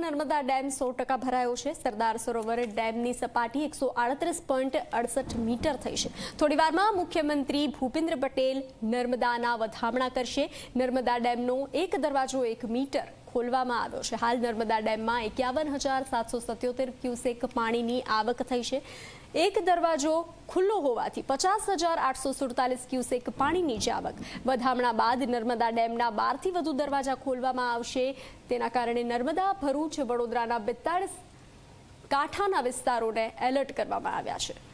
Narmada dam સો ટકા ભરાયો છે. સરદાર સરોવર ડેમની સપાટી એકસો આડત્રીસ પોઈન્ટ અડસઠ મીટર થઈ છે. થોડીવારમાં મુખ્યમંત્રી ભૂપેન્દ્ર પટેલ નર્મદાના વધામણા કરશે. નર્મદા ડેમનો એક દરવાજો એક મીટર. ખોલવામાં આવ્યો છે. હાલ નર્મદા ડેમમાં એકાવન હજાર સાતસો સત્યોતેર ક્યુસેક પાણીની આવક થઈ છે. એક દરવાજો ખુલ્લો હોવાથી પચાસ હજાર આઠસો સુડતાલીસ ક્યુસેક પાણીની જ આવક. વધામણા બાદ નર્મદા ડેમના બારથી વધુ દરવાજા ખોલવામાં આવશે. તેના કારણે નર્મદા, ભરૂચ, વડોદરાના બેતાળીસ કાંઠાના વિસ્તારોને એલર્ટ કરવામાં આવ્યા છે.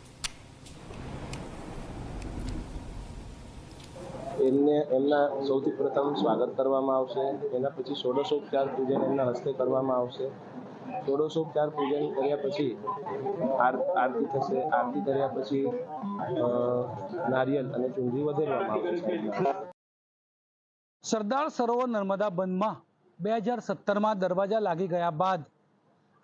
એમને એમના સૌથી પ્રથમ સ્વાગત કરવામાં આવશે. એના પછી ષોડશોપચાર પૂજન એમના હસ્તે કરવામાં આવશે. ષોડશોપચાર પૂજન કર્યા પછી આરતી થશે. આરતી કર્યા પછી નારિયેલ અને ચુંદડી વધેરવામાં આવશે. સરદાર સરોવર નર્મદા બંધમાં બે હજાર સત્તરમાં દરવાજા લાગી ગયા બાદ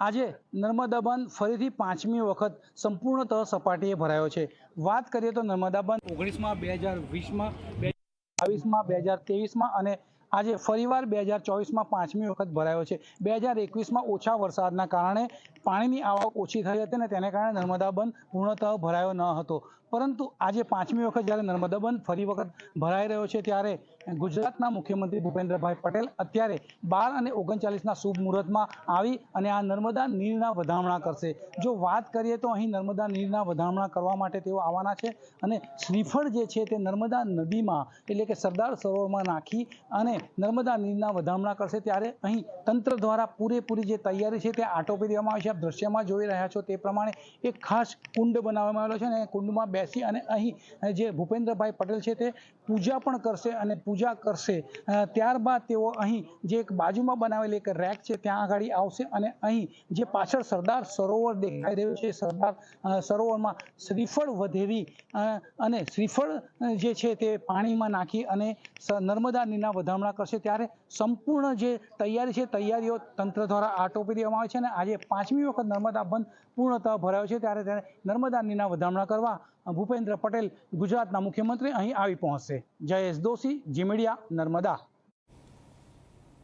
આજે નર્મદા બંધ ફરીથી પાંચમી વખત સંપૂર્ણતઃ સપાટીએ ભરાયો છે. વાત કરીએ તો નર્મદા બંધ ઓગણીસમાં, બે હજાર વીસમાં, બે બાવીસમાં બે હજાર ત્રેવીસમાં અને આજે ફરીવાર બે હજાર ચોવીસમાં પાંચમી વખત ભરાયો છે. બે હજાર એકવીસમાં ઓછા વરસાદના કારણે પાણીની આવક ઓછી થઈ હતી ને તેને કારણે નર્મદા બંધ પૂર્ણતઃ ભરાયો ન હતો. પરંતુ આજે પાંચમી વખત જ્યારે નર્મદા બંધ ફરી વખત ભરાઈ રહ્યો છે, ત્યારે ગુજરાતના મુખ્યમંત્રી ભૂપેન્દ્રભાઈ પટેલ અત્યારે બાર અને ઓગણચાલીસના શુભ મુહૂર્તમાં આવી અને આ નર્મદા નીરના વધામણા કરશે. જો વાત કરીએ તો અહીં નર્મદા નીરના વધામણા કરવા માટે તેઓ આવવાના છે અને શ્રીફળ જે છે તે નર્મદા નદીમાં, એટલે કે સરદાર સરોવરમાં નાખી અને નર્મદા નીરના વધામણા કરશે ત્યારે અહીં તંત્ર દ્વારા પૂરેપૂરી જે તૈયારી છે તે આટોપી દેવામાં આવી છે. આપ દ્રશ્યમાં જોઈ રહ્યા છો તે પ્રમાણે એક ખાસ કુંડ બનાવવામાં આવેલો છે અને કુંડમાં બેસી અને અહીં જે ભૂપેન્દ્રભાઈ પટેલ છે તે પૂજા પણ કરશે અને પૂજા કરશે. ત્યારબાદ તેઓ અહીં જે એક બાજુમાં બનાવેલી એક રેક છે, ત્યાં આગળ આવશે અને અહીં જે પાછળ સરદાર સરોવર દેખાઈ રહ્યું છે, સરદાર સરોવરમાં શ્રીફળ વધેરી અને શ્રીફળ જે છે તે પાણીમાં નાખી અને નર્મદા નીના વધામણા કરશે. ત્યારે સંપૂર્ણ જે તૈયારી છે, તૈયારીઓ તંત્ર દ્વારા આટોપી દેવામાં આવે છે અને આજે પાંચમી વખત નર્મદા બંધ પૂર્ણતઃ ભરાયો છે. ત્યારે ત્યારે નર્મદા નીના વધામણા કરવા ભૂપેન્દ્ર પટેલ ગુજરાતના મુખ્યમંત્રી અહીં આવી પહોંચશે. જયેશ દોશી જી મીડિયા નર્મદા.